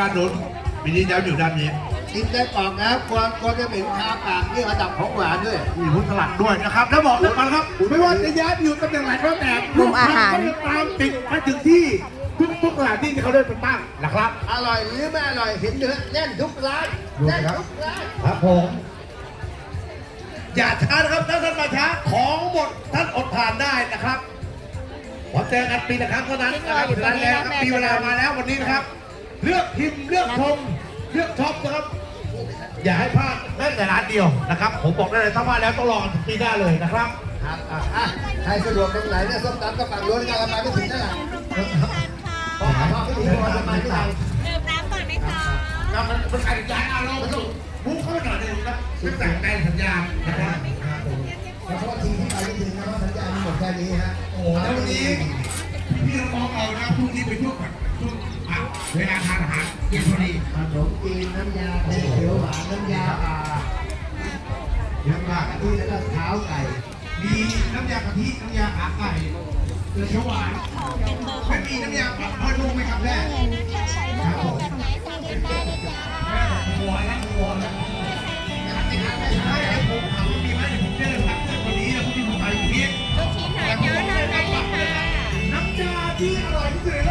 ด้านนู้นมินิแล้วอยู่ด้านนี้กินได้กล่องนะควรควรจะเป็นคาปากนี่ระดับของหวานด้วยมีพุทสลัดด้วยนะครับ แล้วบอกเลยมาครับไม่ว่าจะย้ายไปอยู่ตำแหน่งไหนก็แต่ปรุงอาหารลูกค้ก็จะตามติดมาถึงที่ทุกทุกๆสถานที่ที่เขาได้ไปตั้งนะครับ อร่อยหรือไม่อร่อยเห็นเนื้อแน่นทุกร้านดูแน่นนะครับทุกร้านครับผมอย่าช้านะครับถ้าท่านมาช้าของหมดท่านอดทานได้นะครับพอเจอกันปีละครั้งเท่านั้นนะครับอยู่ตรงนี้แล้วนะแม่ปีเวลามาแล้ววันนี้นะครับ เลือกพิมพ์เลือกชมเลือกช็อปนะครับ อย่าให้พลาดแม้แต่ร้านเดียวนะครับ ผมบอกได้เลยถ้ามาดแล้วต้องรอถึงปีหน้าเลยนะครับครับอะอะใครสะดวกตรงไหนเนี่ยส้มตำก็ฝั่งนู้นกันละไปไม่ถึงนั่นแหละพอพอไม่ถึงพอจะมาที่ไหนดื่มน้ำก่อนไหมคะครับมันเป็นการย้ายอารมณ์มันต้องพุ่งเข้าไปหน่อยหนึงนะเป็นสั่งในสัญญานะครับขอโทษทีที่ไปไม่ถึงนะครับสัญญาณมันหมดแค่นี้ฮะโอ้โหแล้ววันนี้พี่น้องเรานะพรุ่ง น้ำยาแกงเขียวหวานน้ำยาปลาเยอะมากะทิแล้วก็เท้าไก่ มีน้ำยากะทิน้ำยาขาไก่เกลือเขียวหวานไม่มีน้ำยาปรับพอนุ่มไหมครับแม่ครับผมแม่หัวนะหัวนะไม่ให้ผมถามว่ามีไหมเดี๋ยวผมจะเลยพักเรื่องวันนี้นะพรุ่งนี้ผมไปอย่างลูกชิ้นหาเยอะทำได้เลยค่ะน้ำยาที่อร่อยที่สุด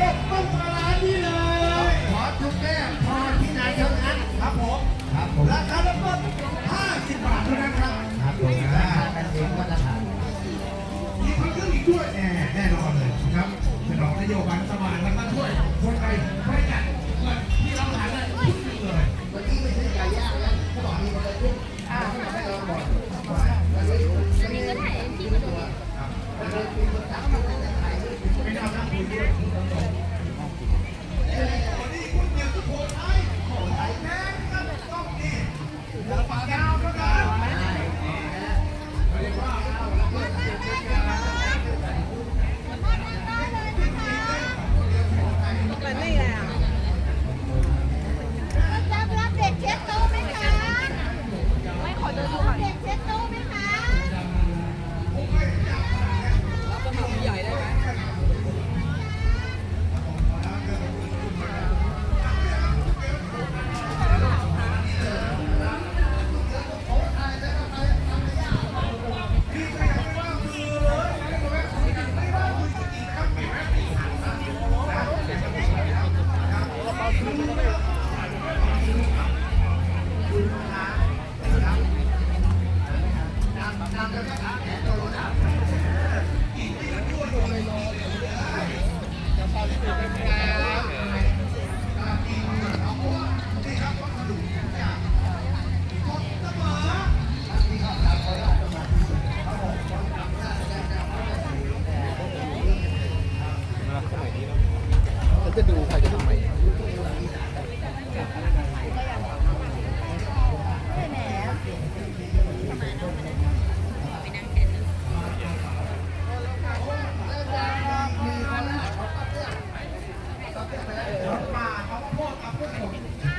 จะดูใครจะทำไหแหม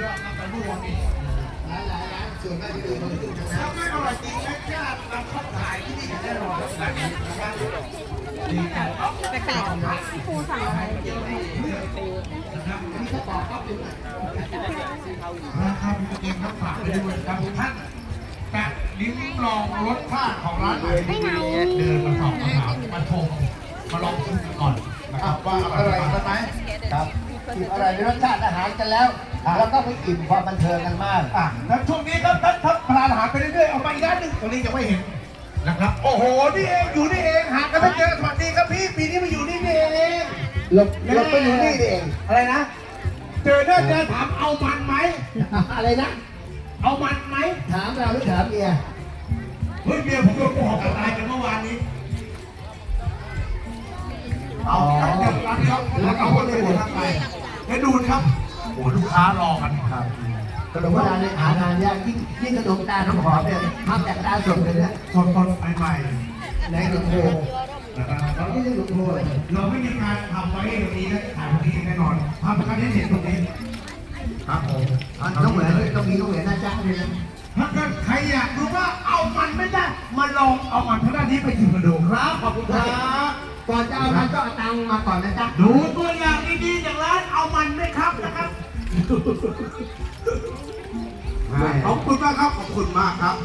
ลายหลายร้านส่วนมากที่ดูมันขึ้นนะถ้าไม่อร่อยจริงนะญาตินำเข้าขายที่นี่แน่นอนแบบนี้นะครับดีจังแปลกๆครูสั่งอะไรราคาเป็นเกครับฝากไปด้วยครับท่านแปะลิ้มลองรสชาติของร้านอาหารที่นี่เดินมาสอบมาถามมาชมมาลองชิมก่อนนะครับว่าอร่ร่อยไหมกันไหมครับอิ่มอร่อยในรสชาติอาหารกันแล้ว แล้วก็ไปอิ่มความบันเทิงกันมากอะแล้วช่วงนี้ครับท่านทัพพลาอาหารไปเรื่อยๆเอาไปอีกด้านหนึ่งตรงนี้ยังไม่เห็นนะครับโอ้โหนี่เองอยู่นี่เองหากันไม่เจอสวัสดีครับพี่ปีนี้มาอยู่นี่นี่เองหลบหลบไปอยู่นี่เองอะไรนะ เจอหน้าเจอถามเอามันไหมอะไรนะ เอามันไหมถามเราหรือถามเมียเฮ้ยเมียผมโดนโกหกกับตายกันเมื่อวานนี้เอาครับเดี๋ยวร้านนี้ครับแล้วเอาคนไปหมดทั้งไปแล้วดูนะครับ โอ้โหลูกค้ารอกันครับขนมโบราณเนี่ยหานานยากยิ่งยิ่งขนมตาลน้ำหอมเนี่ยทำจากตาสดเลยนะตอนตอนใหม่ในหลวงโพๆนะครับเราไม่ใช่หลวงโพเลยเราไม่มีการทำไว้ตรงนี้นะถ่ายตรงนี้แน่นอนทำการนี้เห็นตรงนี้ครับผมอะต้องเหมือนต้องมีต้องเหมือนน่าจ้างเลยนะถ้าเกิดใครอยากรู้ว่าเอามันไม่ได้มาลองเอามันทางด้านนี้ไปชิมกันดูครับขอบคุณครับก่อนจะเอามันก็เอาตังค์มาก่อนนะจ๊ะดูตัวอย่าง ขอบคุณมากครับ ขอบคุณมากครับ